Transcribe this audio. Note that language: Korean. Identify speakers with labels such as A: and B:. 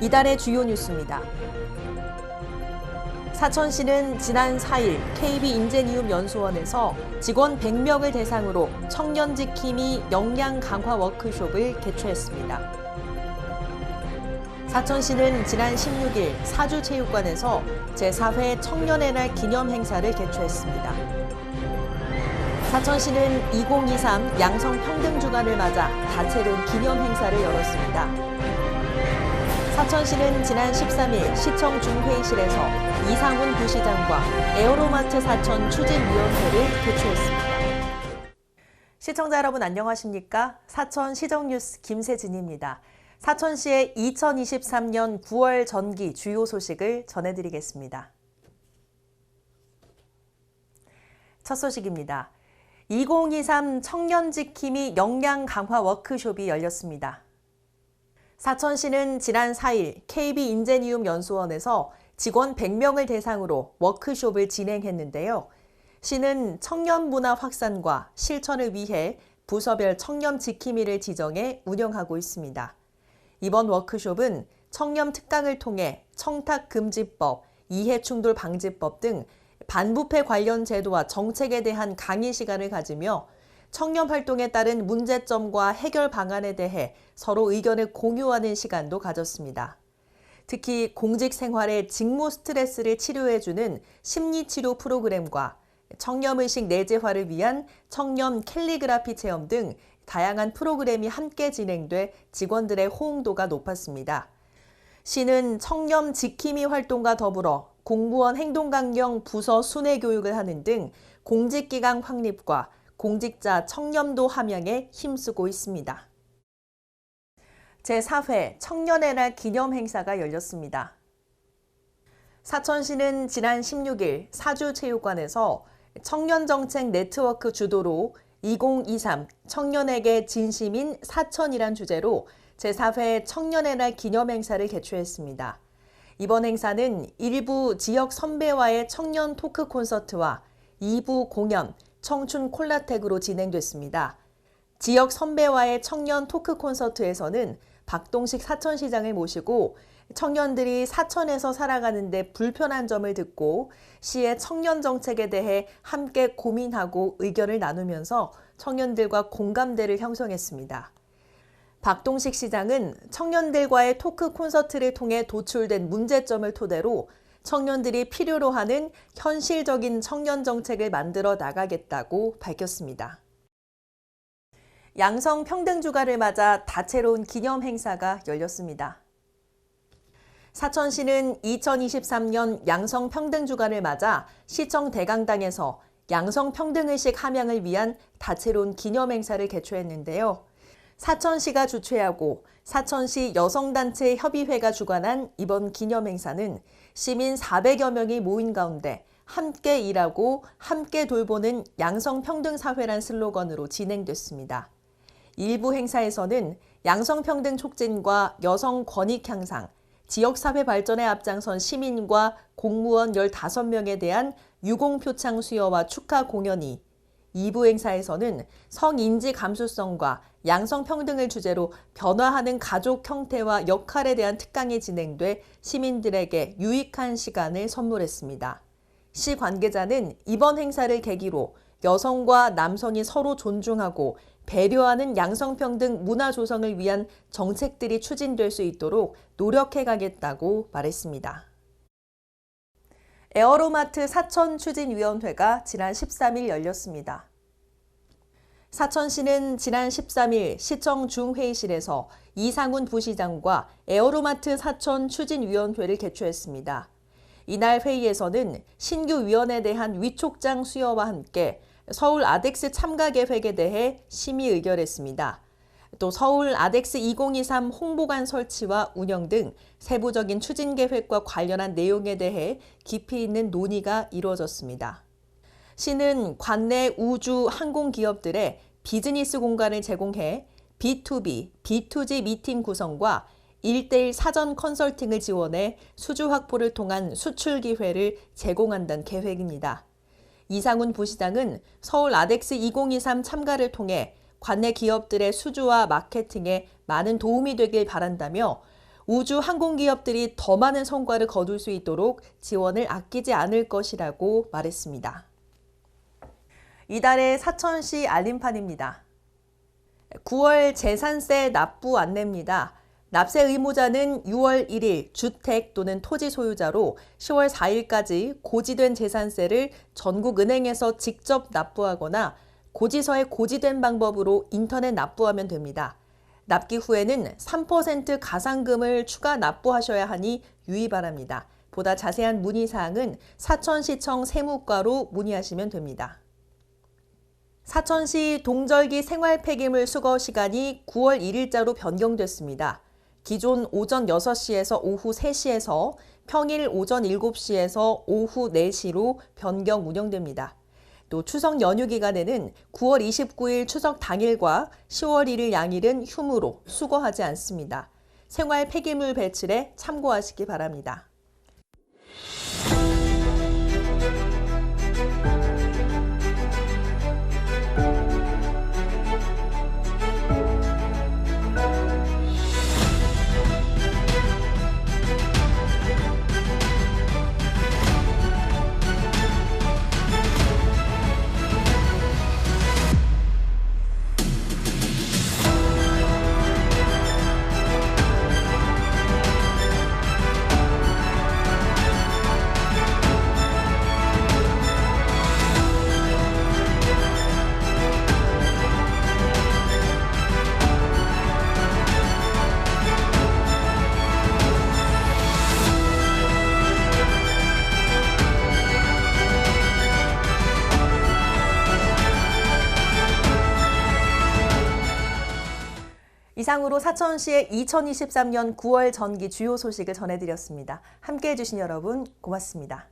A: 이달의 주요 뉴스입니다. 사천시는 지난 4일 KB 인재니움 연수원에서 직원 100명을 대상으로 청년 지킴이 역량 강화 워크숍을 개최했습니다. 사천시는 지난 16일 사주체육관에서 제4회 청년의 날 기념 행사를 개최했습니다. 사천시는 2023 양성평등 주간을 맞아 다채로운 기념 행사를 열었습니다. 사천시는 지난 13일 시청 중회의실에서 이상훈 부시장과 에어로마트 사천 추진위원회를 개최했습니다. 시청자 여러분 안녕하십니까? 사천 시정뉴스 김세진입니다. 사천시의 2023년 9월 전기 주요 소식을 전해드리겠습니다. 첫 소식입니다. 2023 청년 지킴이 역량 강화 워크숍이 열렸습니다. 사천시는 지난 4일 KB 인재니움 연수원에서 직원 100명을 대상으로 워크숍을 진행했는데요. 시는 청년 문화 확산과 실천을 위해 부서별 청년 지킴이를 지정해 운영하고 있습니다. 이번 워크숍은 청렴 특강을 통해 청탁 금지법, 이해 충돌 방지법 등 반부패 관련 제도와 정책에 대한 강의 시간을 가지며 청렴 활동에 따른 문제점과 해결 방안에 대해 서로 의견을 공유하는 시간도 가졌습니다. 특히 공직 생활의 직무 스트레스를 치료해주는 심리치료 프로그램과 청렴의식 내재화를 위한 청렴 캘리그라피 체험 등 다양한 프로그램이 함께 진행돼 직원들의 호응도가 높았습니다. 시는 청렴 지킴이 활동과 더불어 공무원 행동강령 부서 순회 교육을 하는 등 공직기강 확립과 공직자 청렴도 함양에 힘쓰고 있습니다. 제4회 청년의 날 기념 행사가 열렸습니다. 사천시는 지난 16일 사주체육관에서 청년정책 네트워크 주도로 2023 청년에게 진심인 사천이란 주제로 제4회 청년의 날 기념 행사를 개최했습니다. 이번 행사는 일부 지역 선배와의 청년 토크 콘서트와 2부 공연, 청춘 콜라텍으로 진행됐습니다. 지역 선배와의 청년 토크 콘서트에서는 박동식 사천시장을 모시고 청년들이 사천에서 살아가는데 불편한 점을 듣고 시의 청년 정책에 대해 함께 고민하고 의견을 나누면서 청년들과 공감대를 형성했습니다. 박동식 시장은 청년들과의 토크 콘서트를 통해 도출된 문제점을 토대로 청년들이 필요로 하는 현실적인 청년 정책을 만들어 나가겠다고 밝혔습니다. 양성 평등주간을 맞아 다채로운 기념 행사가 열렸습니다. 사천시는 2023년 양성 평등 주간을 맞아 시청 대강당에서 양성 평등 의식 함양을 위한 다채로운 기념 행사를 개최했는데요. 사천시가 주최하고 사천시 여성단체 협의회가 주관한 이번 기념 행사는 시민 400여 명이 모인 가운데 함께 일하고 함께 돌보는 양성평등사회란 슬로건으로 진행됐습니다. 일부 행사에서는 양성평등 촉진과 여성 권익 향상, 지역사회 발전에 앞장선 시민과 공무원 15명에 대한 유공표창 수여와 축하 공연이 2부 행사에서는 성인지 감수성과 양성평등을 주제로 변화하는 가족 형태와 역할에 대한 특강이 진행돼 시민들에게 유익한 시간을 선물했습니다. 시 관계자는 이번 행사를 계기로 여성과 남성이 서로 존중하고 배려하는 양성평등 문화 조성을 위한 정책들이 추진될 수 있도록 노력해 가겠다고 말했습니다. 에어로마트 사천 추진위원회가 지난 13일 열렸습니다. 사천시는 지난 13일 시청 중회의실에서 이상훈 부시장과 에어로마트 사천 추진위원회를 개최했습니다. 이날 회의에서는 신규 위원에 대한 위촉장 수여와 함께 서울 아덱스 참가 계획에 대해 심의 의결했습니다. 또 서울 아덱스 2023 홍보관 설치와 운영 등 세부적인 추진 계획과 관련한 내용에 대해 깊이 있는 논의가 이루어졌습니다. 시는 관내 우주 항공 기업들의 비즈니스 공간을 제공해 B2B, B2G 미팅 구성과 1대1 사전 컨설팅을 지원해 수주 확보를 통한 수출 기회를 제공한다는 계획입니다. 이상훈 부시장은 서울 아덱스 2023 참가를 통해 관내 기업들의 수주와 마케팅에 많은 도움이 되길 바란다며 우주 항공기업들이 더 많은 성과를 거둘 수 있도록 지원을 아끼지 않을 것이라고 말했습니다. 이달의 사천시 알림판입니다. 9월 재산세 납부 안내입니다. 납세 의무자는 6월 1일 주택 또는 토지 소유자로 10월 4일까지 고지된 재산세를 전국은행에서 직접 납부하거나 고지서에 고지된 방법으로 인터넷 납부하면 됩니다. 납기 후에는 3% 가상금을 추가 납부하셔야 하니 유의 바랍니다. 보다 자세한 문의 사항은 사천시청 세무과로 문의하시면 됩니다. 사천시 동절기 생활 폐기물 수거 시간이 9월 1일자로 변경됐습니다. 기존 오전 6시에서 오후 3시에서 평일 오전 7시에서 오후 4시로 변경 운영됩니다. 또 추석 연휴 기간에는 9월 29일 추석 당일과 10월 1일 양일은 휴무로 수거하지 않습니다. 생활 폐기물 배출에 참고하시기 바랍니다. 이상으로 사천시의 2023년 9월 전기 주요 소식을 전해드렸습니다. 함께 해 주신 여러분 고맙습니다.